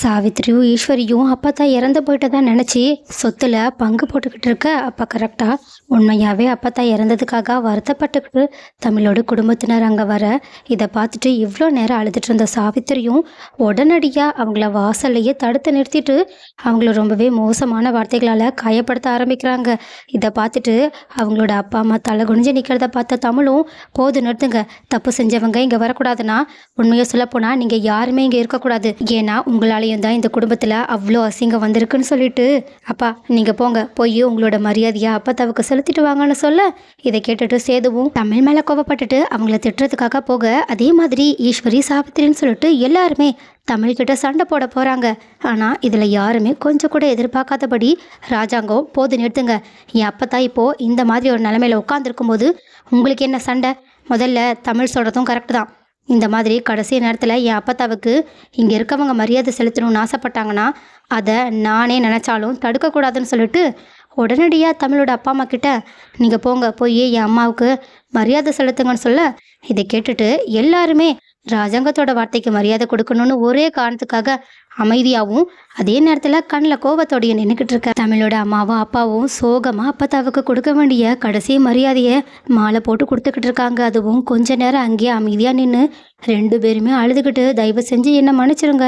சாவித்திரியும் ஈஸ்வரியும் அப்பா தான் இறந்து போயிட்டதா நினச்சி சொத்துல பங்கு போட்டுக்கிட்டு இருக்க. அப்பா கரெக்டாக உண்மையாகவே அப்பா தான் இறந்ததுக்காக வருத்தப்பட்டுக்கிட்டு தமிழோட குடும்பத்தினர் அங்கே வர. இதை பார்த்துட்டு இவ்வளோ நேரம் அழுதுட்டு இருந்த சாவித்திரியும் உடனடியாக அவங்கள வாசல்லையே தடுத்து நிறுத்திட்டு அவங்கள ரொம்பவே மோசமான வார்த்தைகளால் காயப்படுத்த ஆரம்பிக்கிறாங்க. இதை பார்த்துட்டு அவங்களோட அப்பா அம்மா தலை குனிஞ்சு நிற்கிறத பார்த்த தமிழும் போது நிறுத்துங்க. தப்பு செஞ்சவங்க இங்கே வரக்கூடாதுன்னா உண்மையை சொல்லப்போனால் நீங்கள் யாருமே இங்கே இருக்கக்கூடாது. ஏன்னா உங்களாலேயும் தான் இந்த குடும்பத்தில் அவ்வளோ அசிங்கம் வந்திருக்குன்னு சொல்லிட்டு அப்பா நீங்கள் போங்க. போய் உங்களோட மரியாதையை அப்பத்தாவுக்கு செலுத்திட்டு வாங்கன்னு சொல்ல. இதை கேட்டுட்டு சேதுவும் தமிழ் மேலே கோவப்பட்டுட்டு அவங்கள திட்டுறதுக்காக போக அதே மாதிரி ஈஸ்வரி சாவித்திரின்னு சொல்லிட்டு எல்லாருமே தமிழ்கிட்ட சண்டை போட போகிறாங்க ஆனால் இதில் யாருமே கொஞ்சம் கூட எதிர்பார்க்காதபடி ராஜாங்கம் போது நிறுத்துங்க. என் அப்பத்தா இப்போது இந்த மாதிரி ஒரு நிலமையில உட்காந்துருக்கும் போது உங்களுக்கு என்ன சண்டை? முதல்ல தமிழ் சொல்கிறதும் கரெக்டு தான். இந்த மாதிரி கடைசி நேரத்தில் என் அப்பத்தாவுக்கு இங்கே இருக்கவங்க மரியாதை செலுத்தணும்னு ஆசைப்பட்டாங்கன்னா அதை நானே நினச்சாலும் தடுக்கக்கூடாதுன்னு சொல்லிட்டு உடனடியாக தமிழோட அப்பா அம்மா கிட்ட நீங்கள் போங்க போய் என் அம்மாவுக்கு மரியாதை செலுத்துங்கன்னு சொல்ல இதை கேட்டுட்டு எல்லாருமே ராஜாங்கத்தோட வார்த்தைக்கு மரியாதை கொடுக்கணும்னு ஒரே காரணத்துக்காக அமைதியாகவும் அதே நேரத்தில் கண்ணில் கோபத்தோடையும் நின்றுக்கிட்டு இருக்க. தமிழோட அம்மாவும் அப்பாவும் சோகமாக அப்பத்தாவுக்கு கொடுக்க வேண்டிய கடைசி மரியாதையை மாலை போட்டு கொடுத்துக்கிட்டு இருக்காங்க. அதுவும் கொஞ்ச நேரம் அங்கேயே அமைதியாக நின்று ரெண்டு பேருமே அழுதுகிட்டு தயவு செஞ்சு என்ன மன்னிச்சிருங்க.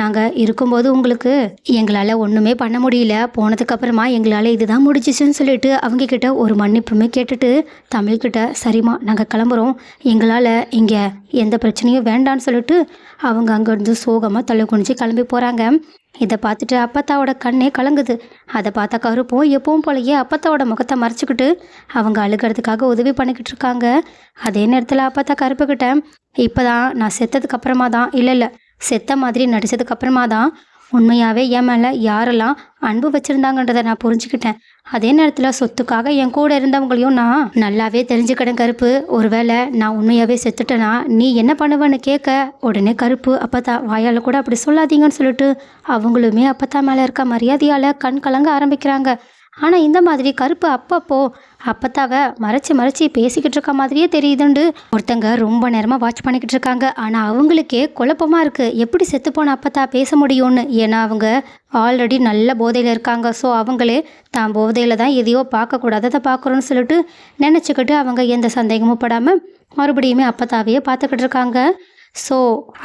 நாங்கள் இருக்கும்போது உங்களுக்கு எங்களால் ஒன்றுமே பண்ண முடியல. போனதுக்கப்புறமா எங்களால் இதுதான் முடிச்சிச்சுன்னு சொல்லிட்டு அவங்க கிட்ட ஒரு மன்னிப்புமே கேட்டுட்டு தமிழ்கிட்ட சரிம்மா நாங்கள் கிளம்புறோம். எங்களால் இங்கே எந்த பிரச்சனையும் வேண்டான்னு சொல்லிட்டு அவங்க அங்கேருந்து சோகமாக தலை குனிஞ்சு கிளம்பி போகிறாங்க இதை பார்த்துட்டு அப்பத்தாவோட கண்ணே கலங்குது. அதை பார்த்த கருப்பும் எப்பவும் போலயே அப்பத்தாவோட முகத்தை மறைச்சிக்கிட்டு அவங்க அழுகிறதுக்காக உதவி பண்ணிக்கிட்டு இருக்காங்க. அதே நேரத்தில் அப்பத்தா கருப்புக்கிட்ட இப்போ தான் நான் செத்ததுக்கு அப்புறமா தான் இல்லை இல்லை செத்த மாதிரி நடித்ததுக்கு அப்புறமா தான் உண்மையாகவே என் மேலே யாரெல்லாம் அன்பு வச்சுருந்தாங்கன்றதை நான் புரிஞ்சுக்கிட்டேன். அதே நேரத்தில் சொத்துக்காக என் கூட இருந்தவங்களையும் நான் நல்லாவே தெரிஞ்சுக்கிட்டேன் கருப்பு. ஒருவேளை நான் உண்மையாகவே செத்துட்டேனா? நீ என்ன பண்ணுவேன்னு கேட்க உடனே கருப்பு அப்பத்தா வாயால் கூட அப்படி சொல்லாதீங்கன்னு சொல்லிட்டு அவங்களுமே அப்பத்தா மேலே இருக்க மரியாதையால் கண் கலங்க ஆரம்பிக்கிறாங்க. ஆனால் இந்த மாதிரி கருப்பு அப்பப்போ அப்பத்தாவை மறைச்சி மறைச்சி பேசிக்கிட்டு இருக்க மாதிரியே தெரியுதுண்டு. ஒருத்தங்க ரொம்ப நேரமாக வாட்ச் பண்ணிக்கிட்டு இருக்காங்க. ஆனால் அவங்களுக்கே குழப்பமாக இருக்குது எப்படி செத்துப்போன அப்பத்தா பேச முடியும்னு? ஏன்னா அவங்க ஆல்ரெடி நல்ல போதையில் இருக்காங்க. ஸோ அவங்களே தான் போதையில் தான் எதையோ பார்க்கக்கூடாததை பார்க்குறோன்னு சொல்லிட்டு நினச்சிக்கிட்டு அவங்க எந்த சந்தேகமும் படாமல் மறுபடியுமே அப்பத்தாவையே பார்த்துக்கிட்டு இருக்காங்க. ஸோ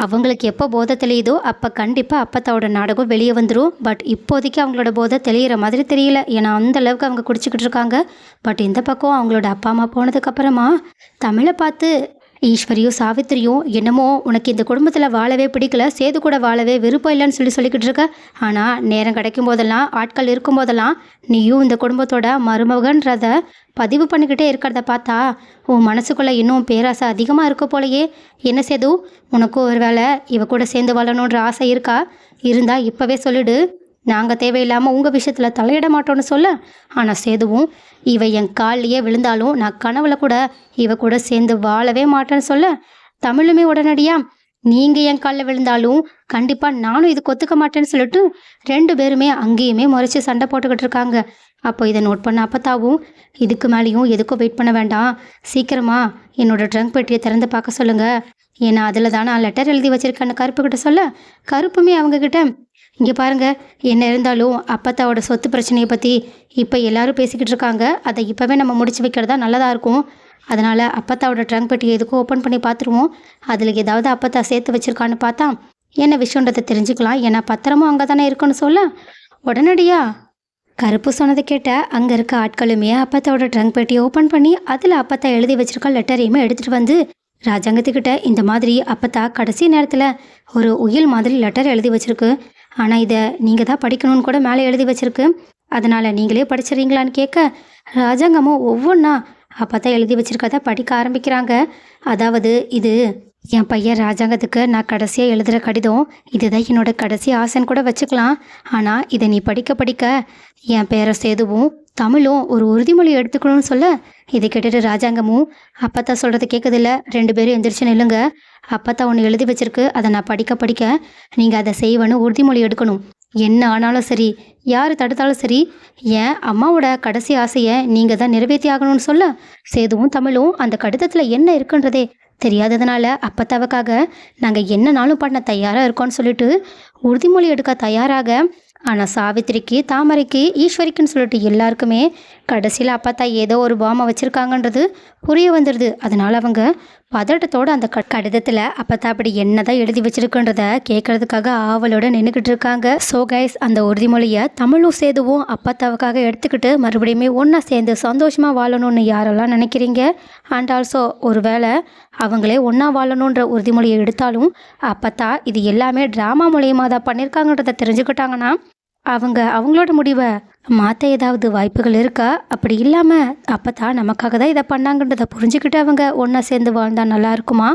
அவங்களுக்கு எப்போ போதை தெளியுதோ அப்போ கண்டிப்பாக அப்பத்தாவோட நாடகம் வெளியே வந்துடும் பட் இப்போதைக்கு அவங்களோட போதை தெளியிற மாதிரி தெரியல. ஏன்னா அந்த அளவுக்கு அவங்க குடிச்சிக்கிட்டு இருக்காங்க. பட் இந்த பக்கம் அவங்களோட அப்பா அம்மா போனதுக்கப்புறமா தமிழை பார்த்து ஈஸ்வரியும் சாவித்திரியும் என்னமோ உனக்கு இந்த குடும்பத்தில் வாழவே பிடிக்கல சேது கூட வாழவே விருப்பம் இல்லைன்னு சொல்லி சொல்லிக்கிட்டு இருக்க. ஆனால் நேரம் கிடைக்கும் போதெல்லாம் ஆட்கள் இருக்கும் போதெல்லாம் நீயும் இந்த குடும்பத்தோட மருமகன்றத பதிவு பண்ணிக்கிட்டே இருக்கிறத பார்த்தா உன் மனசுக்குள்ளே இன்னும் பேராசை அதிகமாக இருக்க போலயே. என்ன சேது உனக்கும் ஒரு வேளை இவ கூட சேர்ந்து வாழணுன்ற ஆசை இருக்கா? இருந்தால் இப்போவே சொல்லிடு. நாங்கள் தேவையில்லாமல் உங்கள் விஷயத்தில் தலையிட மாட்டோம்னு சொல்ல ஆனால் சேதுவும் இவ என் கால்லையே விழுந்தாலும் நான் கனவுல கூட இவ கூட சேர்ந்து வாழவே மாட்டேன்னு சொல்ல தமிழுமே உடனடியாக நீங்கள் என் காலில் விழுந்தாலும் கண்டிப்பாக நானும் இதுக்கு ஒத்துக்க மாட்டேன்னு சொல்லிட்டு ரெண்டு பேருமே அங்கேயுமே முறைச்சி சண்டை போட்டுக்கிட்டு இருக்காங்க. அப்போ இதை நோட் பண்ண அப்பத்தாவும் இதுக்கு மேலேயும் எதுக்கும் வெயிட் பண்ண வேண்டாம். சீக்கிரமா என்னோட ட்ரங்க் பெட்டியை திறந்து பார்க்க சொல்லுங்கள் ஏன்னா அதில் தான் நான் லெட்டர் எழுதி வச்சிருக்கேன்னு கருப்புக்கிட்ட சொல்ல கருப்புமே அவங்கக்கிட்ட இங்கே பாருங்க என்ன இருந்தாலும் அப்பத்தாவோட சொத்து பிரச்சனையை பற்றி இப்போ எல்லாரும் பேசிக்கிட்டு இருக்காங்க. அதை இப்போவே நம்ம முடிச்சு வைக்கிறதா நல்லதாக இருக்கும். அதனால் அப்பத்தாவோட ட்ரங்க் பெட்டியை எதுக்கும் ஓப்பன் பண்ணி பார்த்துருவோம். அதில் ஏதாவது அப்பத்தா சேர்த்து வச்சிருக்கான்னு பார்த்தா என்ன விஷயன்றதை தெரிஞ்சுக்கலாம். ஏன்னா பத்திரமும் அங்கே தானே இருக்குன்னு சொல்ல. உடனடியாக கருப்பு சொன்னதை கேட்ட அங்கே இருக்க ஆட்களுமே அப்பத்தாவோட ட்ரங்க் பெட்டியை ஓப்பன் பண்ணி அதில் அப்பத்தா எழுதி வச்சிருக்க லெட்டரையுமே எடுத்துகிட்டு வந்து ராஜாங்கத்துக்கிட்ட இந்த மாதிரி அப்பத்தா கடைசி நேரத்தில் ஒரு உயில் மாதிரி லெட்டர் எழுதி வச்சிருக்கு. ஆனால் இதை நீங்கள் தான் படிக்கணும்னு கூட மேலே எழுதி வச்சிருக்கு. அதனால் நீங்களே படிச்சிடுறீங்களான்னு கேட்க ராஜாங்கமும் ஒவ்வொன்றா அப்போ தான் எழுதி வச்சிருக்கத படிக்க ஆரம்பிக்கிறாங்க. அதாவது இது என் பையன் ராஜாங்கத்துக்கு நான் கடைசியாக எழுதுகிற கடிதம். இதுதான் என்னோட கடைசி ஆசைன்னு கூட வச்சுக்கலாம். ஆனால் இதை நீ படிக்க படிக்க என் பேரை சேதுவும் தமிழும் ஒரு உறுதிமொழி எடுத்துக்கணும்னு சொல்ல இதை கேட்டுட்டு ராஜாங்கமும் அப்பத்தா சொல்கிறது கேட்குதில்ல ரெண்டு பேரும் எந்திரிச்சு நில்லுங்க. அப்பத்தா ஒன்று எழுதி வச்சிருக்கு அதை நான் படிக்க படிக்க நீங்கள் அதை செய்வேன்னு உறுதிமொழி எடுக்கணும். என்ன ஆனாலும் சரி யார் தடுத்தாலும் சரி என் அம்மாவோட கடைசி ஆசையை நீங்கள் தான் நிறைவேற்றி ஆகணும்னு சொல்ல சேதுவும் தமிழும் அந்த கடிதத்தில் என்ன இருக்குன்றதே தெரியாததுனால அப்பத்தாவுக்காக நாங்கள் என்னனாலும் பண்ண தயாராக இருக்கோம்னு சொல்லிட்டு உறுதிமொழி எடுக்க தயாராக ஆனால் சாவித்திரிக்கு தாமரைக்கு ஈஸ்வரிக்குன்னு சொல்லிட்டு எல்லாருக்குமே கடைசியில் அப்பத்தா ஏதோ ஒரு பாமை வச்சுருக்காங்கன்றது புரிய வந்துடுது அதனால் அவங்க பதட்டத்தோடு அந்த க கடிதத்தில் அப்போ அப்படி என்னதான் எழுதி வச்சிருக்குன்றத கேட்கறதுக்காக ஆவலோட நின்றுக்கிட்டு இருக்காங்க. ஸோ கைஸ் அந்த உறுதிமொழியை தமிழும் சேதுவும் அப்பத்தாவுக்காக எடுத்துக்கிட்டு மறுபடியுமே ஒன்றா சேர்ந்து சந்தோஷமாக வாழணும்னு யாரெல்லாம் நினைக்கிறீங்க? அண்ட் ஆல்சோ ஒருவேளை அவங்களே ஒன்றா வாழணுன்ற உறுதிமொழியை எடுத்தாலும் அப்பத்தா இது எல்லாமே ட்ராமா மூலியமாக தான் பண்ணியிருக்காங்கன்றத தெரிஞ்சுக்கிட்டாங்கன்னா அவங்க அவங்களோட முடிவை மாற்ற ஏதாவது வாய்ப்புகள் இருக்கா? அப்படி இல்லாமல் அப்போ தான் நமக்காக தான் இதை பண்ணாங்கன்றதை புரிஞ்சுக்கிட்டு அவங்க ஒன்றா சேர்ந்து வாழ்ந்தால் நல்லா இருக்குமா?